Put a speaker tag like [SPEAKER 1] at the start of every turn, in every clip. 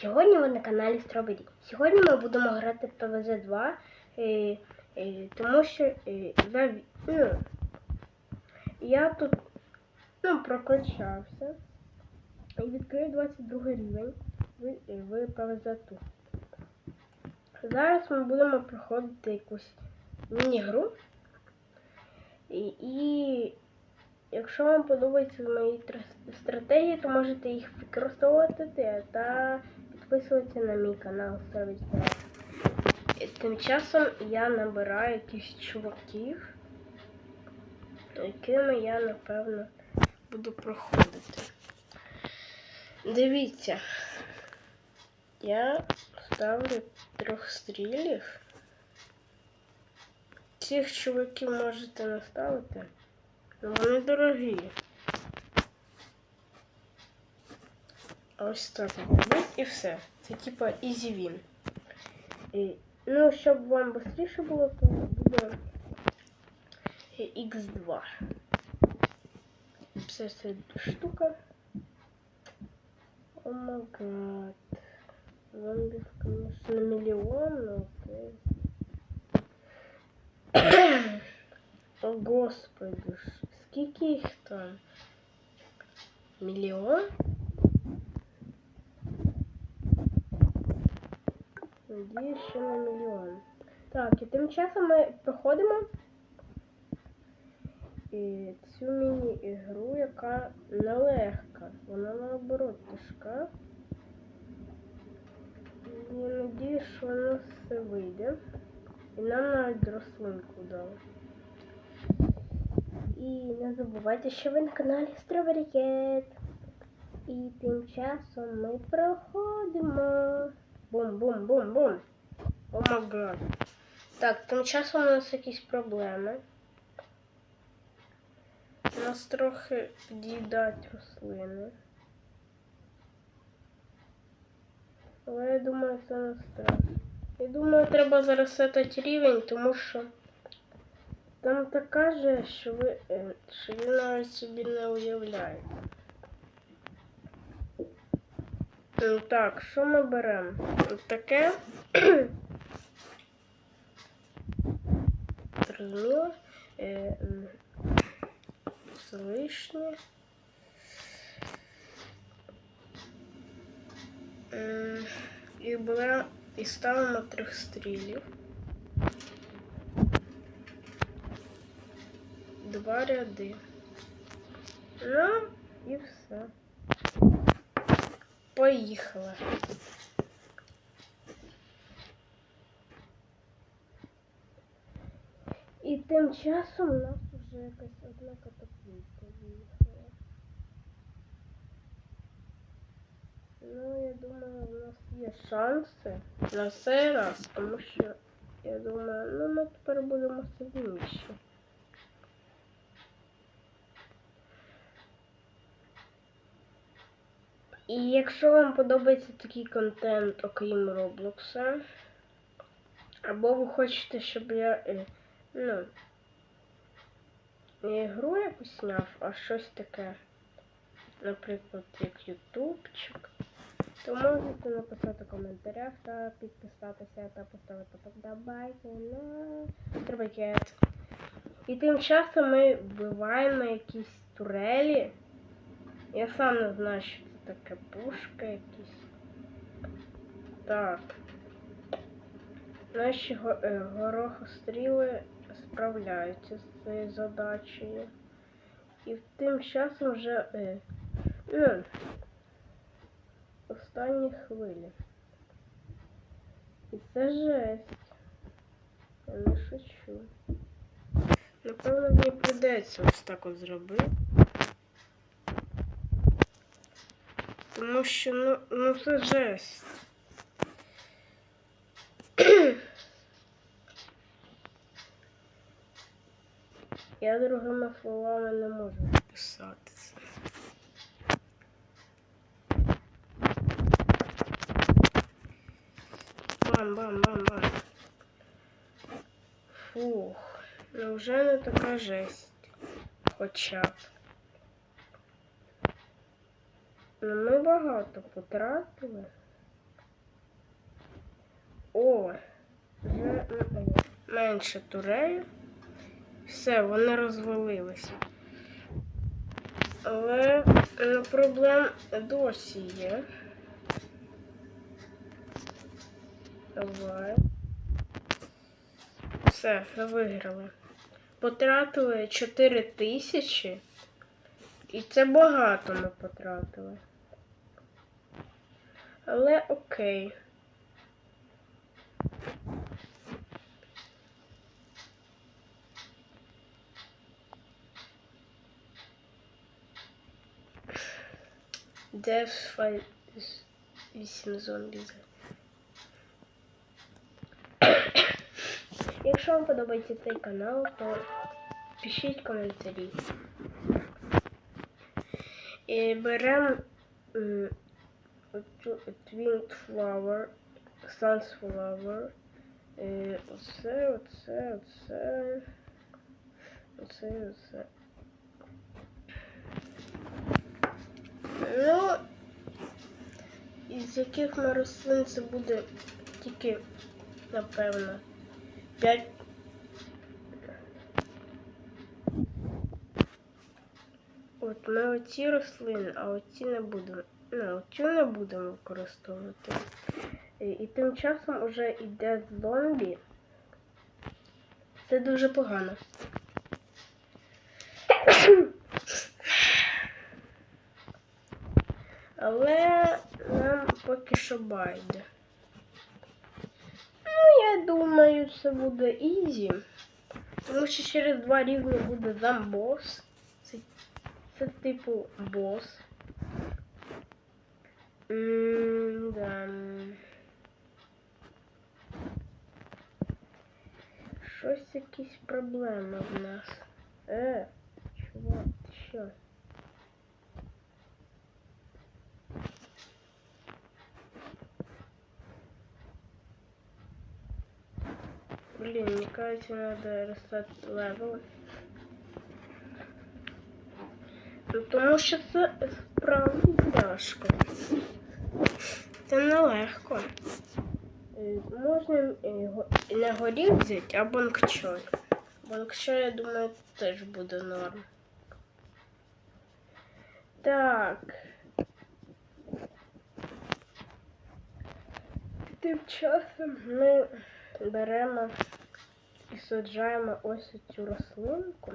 [SPEAKER 1] Сьогодні ви на каналі Strawberry. Сьогодні ми будемо грати в PvZ 2, е, е, тому що е, за, ну, я тут ну, прокачався і відкрив 22 рівень в, в PvZ 2. Зараз ми будемо проходити якусь міні-гру. І, і якщо вам подобаються мої стратегії, то можете їх використовувати та підписуватися на мій канал ставить лайк. Тим часом я набираю якихось чуваків, якими я напевно буду проходити. Дивіться, я ставлю трьох стрілів. Цих чуваків можете наставити. Ну, вони дорогі. Ось так роблять і все. Це типа easy win. І, ну, щоб вам швидше було, то буде X2. Все це штука. О май гад. Зомбів, конечно, мільйон, но окей. О, господи, ж, скільки їх там? Мільйон? Надіюсь, що на мільйон. Так, і тим часом ми проходимо і цю міні-ігру, яка нелегка. Вона наоборот тяжка. Я надіюсь, що воно все вийде. І нам навіть рослинку дали. І не забувайте, що ви на каналі Strawberry. І тим часом ми проходимо. Бум-бум-бум-бум. О май гад. Так, тим часом у нас якісь проблеми. Нас трохи під'їдають рослини. Але я думаю, це не страшно. Я думаю, треба зараз сетати рівень, тому що там така же, що ви е, що ви навіть собі не уявляєте. Так, що ми беремо? Таке. Зрозуміло. Е, лишнє. І беремо і ставимо трьох стрілів. Два ряди. Ну і все. Поїхали. І тим часом у нас вже якась одна катапульта виїхала. Ну, я думаю, у нас є шанси на цей раз, тому що я думаю, ну ми тепер будемо сильніші. І якщо вам подобається такий контент, окрім Роблокса, або ви хочете, щоб я е, ну, не ігру якусь зняв, а щось таке, наприклад, як ютубчик, то можете написати в коментарях та підписатися та поставити подобайку на Трубакет. І тим часом ми вбиваємо якісь турелі. Я сам не знаю, що таке пушка якісь. Так. Наші е, горохостріли справляються з цією задачею. І тим часом вже е, ну, останні хвилі. І це жесть. Я не шучу. Напевно, мені прийдеться ось так от зробити. Тому що ну, ну це жесть. Я другими словами не можу написати це. Бам-бам-бам-бам. Фух, ну вже не така жесть. Хоча б. Ну, ми багато потратили. О, вже менше турель. Все, вони розвалилися. Але е, проблем досі є. Давай. Все, виграли. Потратили 4 тисячі. І це багато ми потратили. Але окей. Де фай... 8 зомбі. Якщо вам подобається цей канал, то пишіть коментарі. І беремо Twin Flower, Sunflower. І оце, оце, оце. Оце, оце. Ну, із яких на рослин це буде тільки, напевно, 5. От ми оці рослини, а оці не будемо. Ну, оцю не будемо використовувати. І, і тим часом уже йде зомбі. Це дуже погано. Але нам поки що байде. Ну, я думаю, це буде ізі. Тому що через два рівні буде замбос. Це, це типу бос. М, да. Щось якісь проблеми в нас. Е, чувак, ти? Блин, мне кажется, надо растать левел. Ну, тому що це справді тяжко. Це нелегко. Е, Можна е, не горіх взяти, а банкчой. Банкчой, я думаю, теж буде норм. Так. Тим часом ми беремо і саджаємо ось цю рослинку.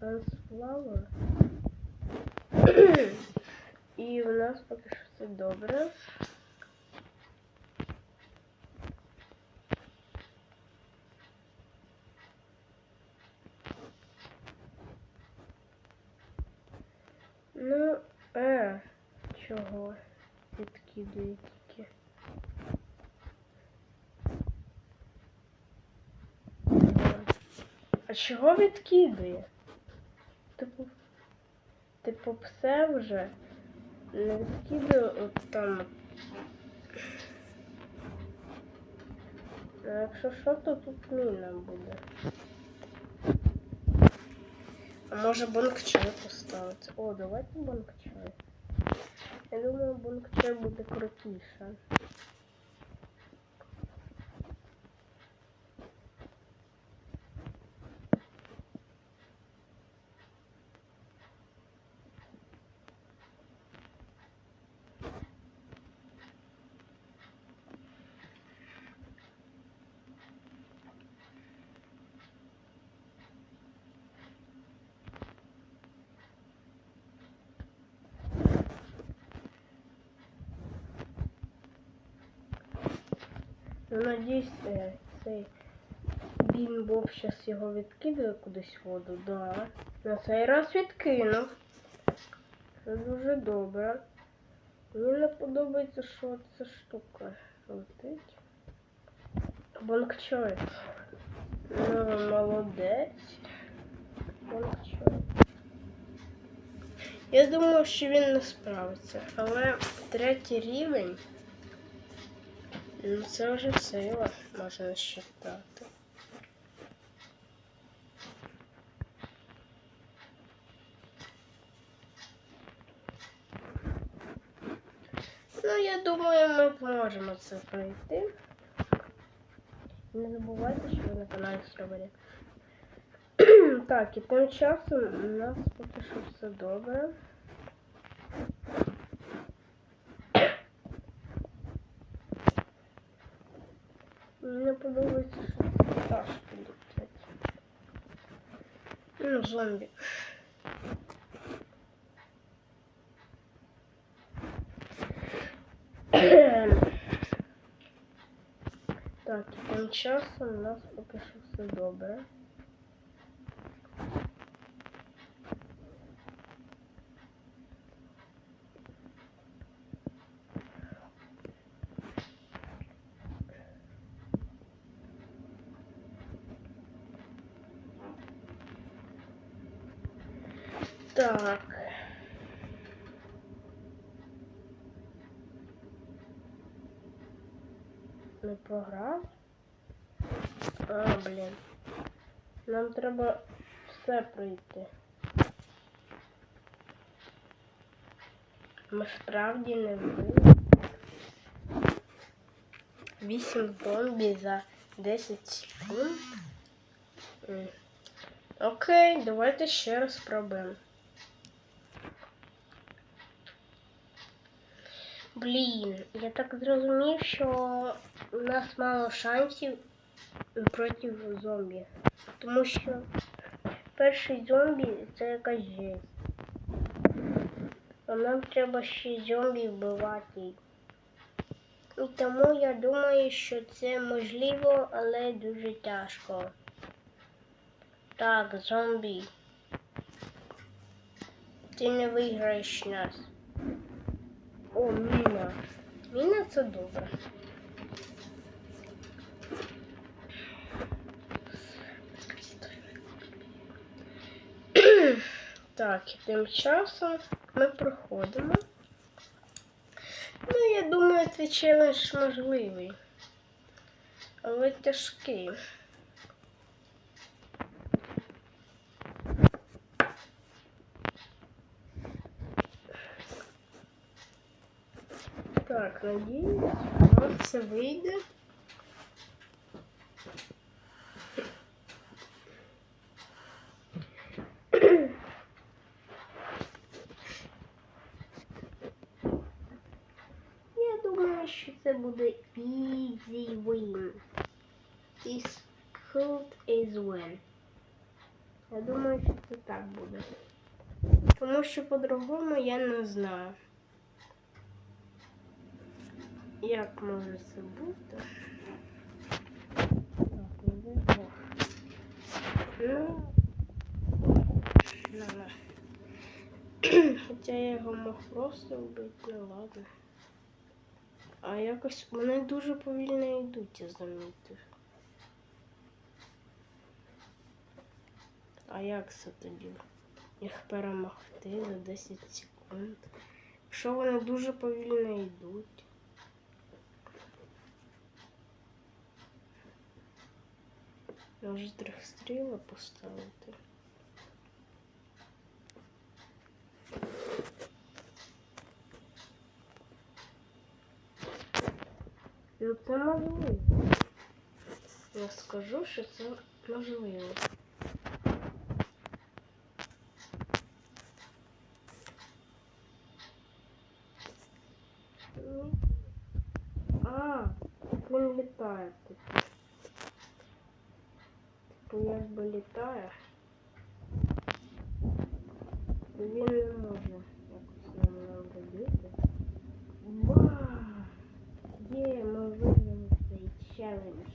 [SPEAKER 1] Sunflower. І у нас поки що все добре. Ну, е, чого відкидує тільки? А чого відкидує? Типу, типу все вже не відкидує от там. А якщо що, то тут міна буде. А може банкчай поставити? О, давайте банкчай. Я думаю, банкчай буде крутіше. Надіюсь, е, цей він Боб зараз його відкидає кудись в воду, да. На цей раз відкинув. Це дуже добре. Мені подобається, що ця штука летить. Бонкчой. Ну, молодець. Бонкчой. Я думав, що він не справиться, але третій рівень. Ну, це вже сила, можна считати. Ну, я думаю, ми зможемо це пройти. Не забувайте, що ви на каналі Стробері. так, і тим часом у нас поки що все добре. Мені подобається, що пташки літять. Ну, зомбі. Так, тим часом у нас поки що все добре. Так. Не програв? А, блін. Нам треба все пройти. Ми справді не вбили. 8 зомбі за 10 секунд. Окей, давайте ще раз спробуємо. Блін, я так зрозумів, що у нас мало шансів проти зомбі. Тому що перший зомбі це якась жесть. А нам треба ще зомбі вбивати. І тому я думаю, що це можливо, але дуже тяжко. Так, зомбі. Ти не виграєш нас. О, міна. Міна це добре. Так, і тим часом ми проходимо. Ну, я думаю, цей челендж можливий. Але тяжкий. У нас все вийде. Я думаю, що це буде easy win. This could is win. Я думаю, що це так буде. Тому що по-другому я не знаю. Як може це бути? Ну, на, на. Хоча я його мог просто вбити, ну ладно. А якось вони дуже повільно йдуть, я замітив. А як це тоді? Їх перемогти за 10 секунд. Якщо вони дуже повільно йдуть. Може трьохстріла поставити. Ну це можливо. Я скажу, що це можливо. якби літає. Він не може якось нам нам робити. Вау! Є, ми виграли цей челендж.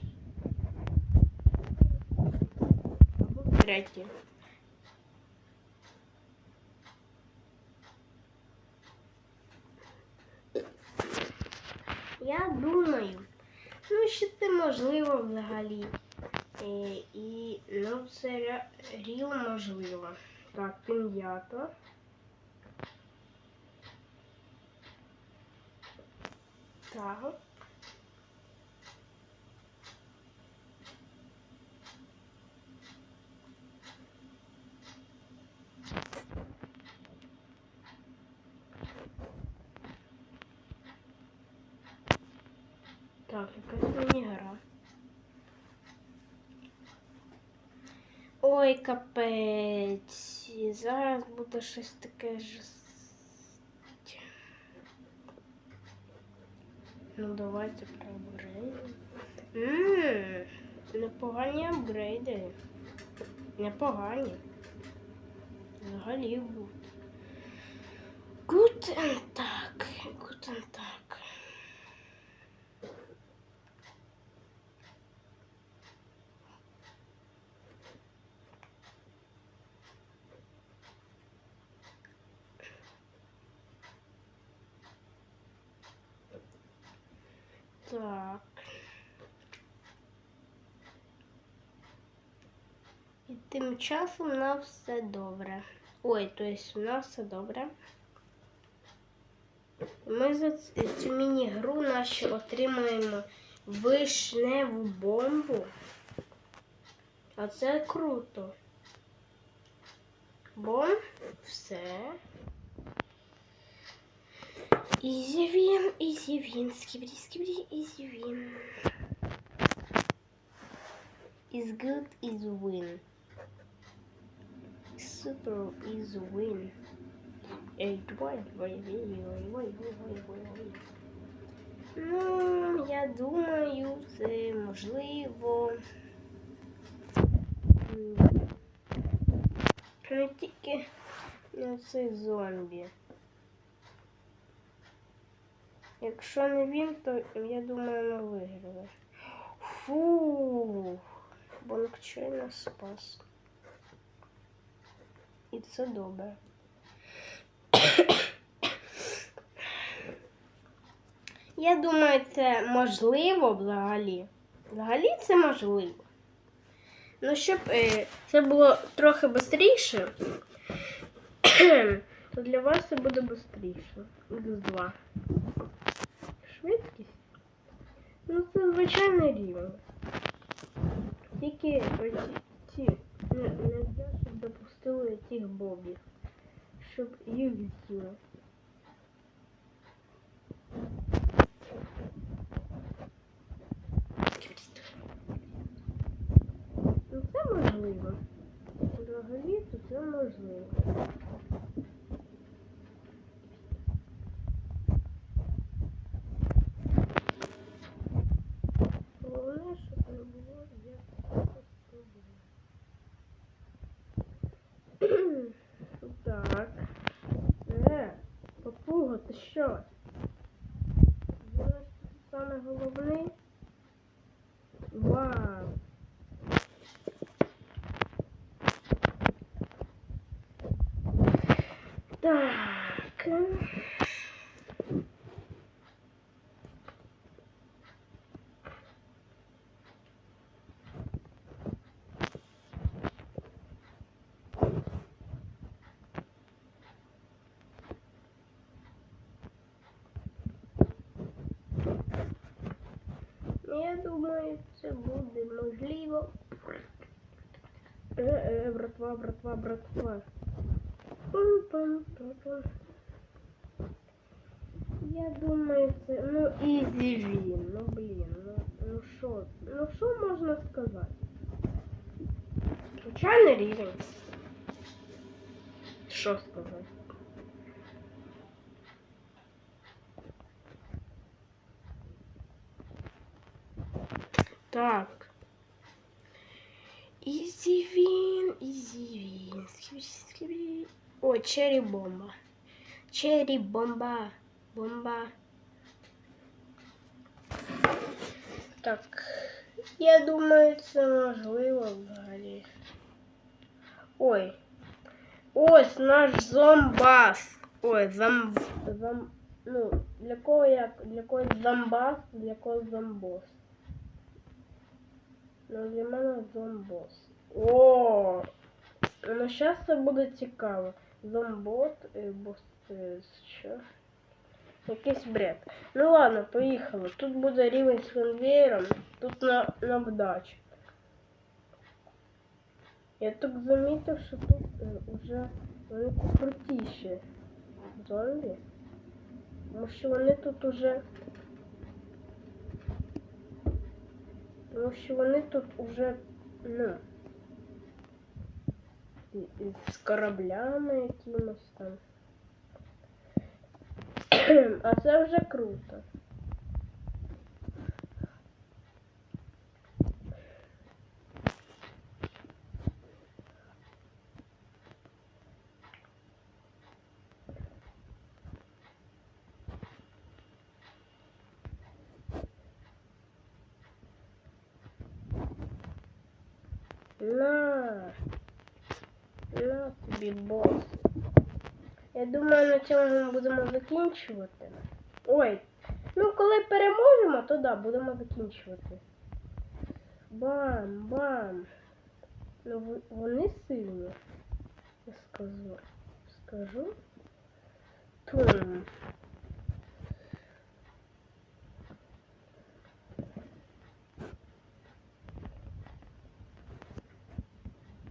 [SPEAKER 1] Або третє. Я думаю, ну що це можливо взагалі. Е, і ну це ріл можливо. Так, пін'ята. Так. Так, якась міні-гра. Ой, капець. Зараз буде щось таке жорстке. Ну, давайте проапгрейдимо. Ммм, непогані апгрейди. Непогані. Взагалі. Гутен так. Гутен. Так. І тим часом у нас все добре. Ой, то есть у нас все добре. Ми за цю міні-гру нашу отримаємо вишневу бомбу. А це круто. Бом, все. Ізі він, ізі він, скібрі, скібрі, ізі він. Is good is win. Super is win. Давай, давай, давай, давай. Ну, я думаю, це можливо. Не тільки на цей зомбі. Якщо не він, то я думаю, ми виграли. Фу, Бонкчей нас спас. І це добре. Я думаю, це можливо взагалі. Взагалі це можливо. Ну, щоб е, це було трохи швидше, то для вас це буде швидше. X2. Швидкість? Ну, це звичайний рівень. Тільки ці не, не допустили бобів. Щоб їх з'їли. Ну це можливо. Взагалі, то це можливо. Головне, щоб не було як спробую. Так. Е, попуга, ти що? Знаєш, саме головне? Вау. Так. Я думаю, це буде можливо. Е, е, братва, братва, братва. Пам-пам-пам-пам. Я думаю, це, ну, ізі він, ну, блін, ну, ну, що, ну, що можна сказати? Звичайний рівень. Що сказати? Так. Ізі він, ізі він. Скібі, скібі. О, черрі бомба. Черрі бомба. Бомба. Так. Я думаю, це можливо взагалі. Ой. Ось наш зомбас. Ой, зомб... зом... Ну, для кого як? Для когось зомбас, для когось зомбос. Ну, для мене зомбос. О! Ну, зараз це буде цікаво. Зомбот, е, е, що? Якийсь бред. Ну ладно, поїхали. Тут буде рівень з конвейером, тут на, на вдачу. Я так замітив, що тут е, вже вони крутіші зомбі. Тому що вони тут уже Тому що вони тут уже, ну, з кораблями якимось там. А це вже круто. На. На тобі бос. Я думаю, на цьому ми будемо закінчувати. Ой, ну коли переможемо, то да, будемо закінчувати. Бам, бам. Ну вони сильні. Я скажу. Скажу. Тум.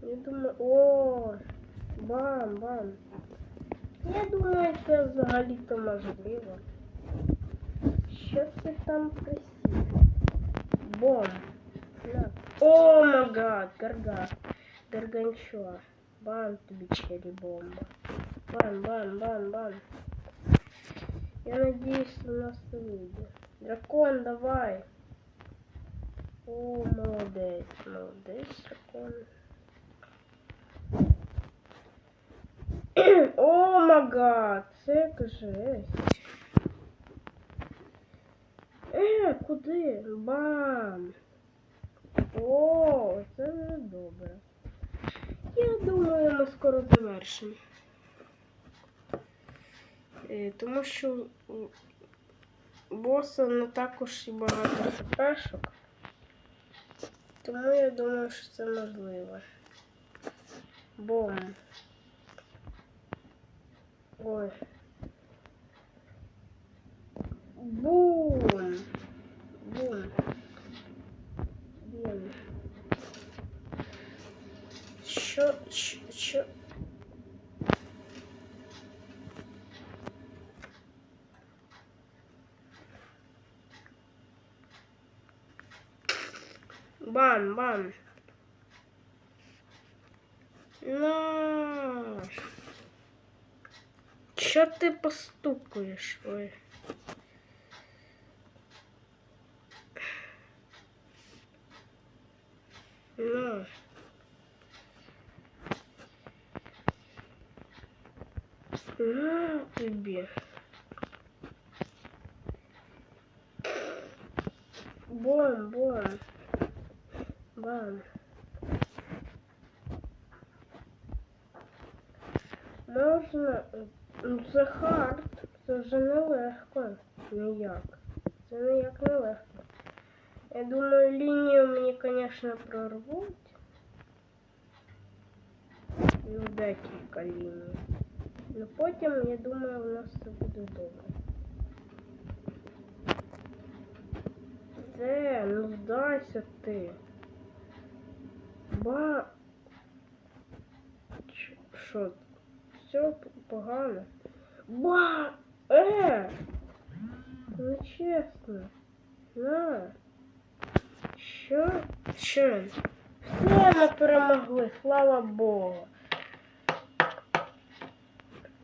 [SPEAKER 1] Я думаю, о, бам, бам. Я думаю, це взагалі-то можливо. Що це там красиво? Бом. На. О май гад, гарга. Гарганчуа. Бам тобі чері бомба. Бам, бам, бам, бам. Я надеюсь, у нас це вийде. Дракон, давай. О, молодець, молодець, дракон. О мага, це жесть. Е, куди? Бам! О, це вже добре. Я думаю, ми скоро завершимо. Е, тому що боса не також і багато хпшок. Тому я думаю, що це можливо. Бом. Ой. Бум. Бум. Бум. Що, що, що? Бам, бам. На. Що ти постукуєш? Ой. На. На тобі. Бом, бом. Бам. Можна. Ну, Це хард. Це вже нелегко. Ніяк. Це ніяк не легко. Я думаю, лінію мені, звісно, прорвуть. Ну, декілька ліній. Ну потім, я думаю, у нас все буде добре. Це, ну здайся ти. Ба. Що? Все погано. Ба! Е! Нечесно. На. Що? Що? Все, ми перемогли, слава Богу.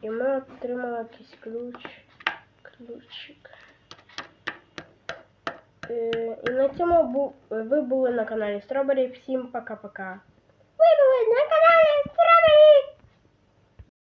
[SPEAKER 1] І ми отримали якийсь ключ. Ключик. Е, і на цьому бу- ви були на каналі Strawberry. Всім пока-пока. Ви були на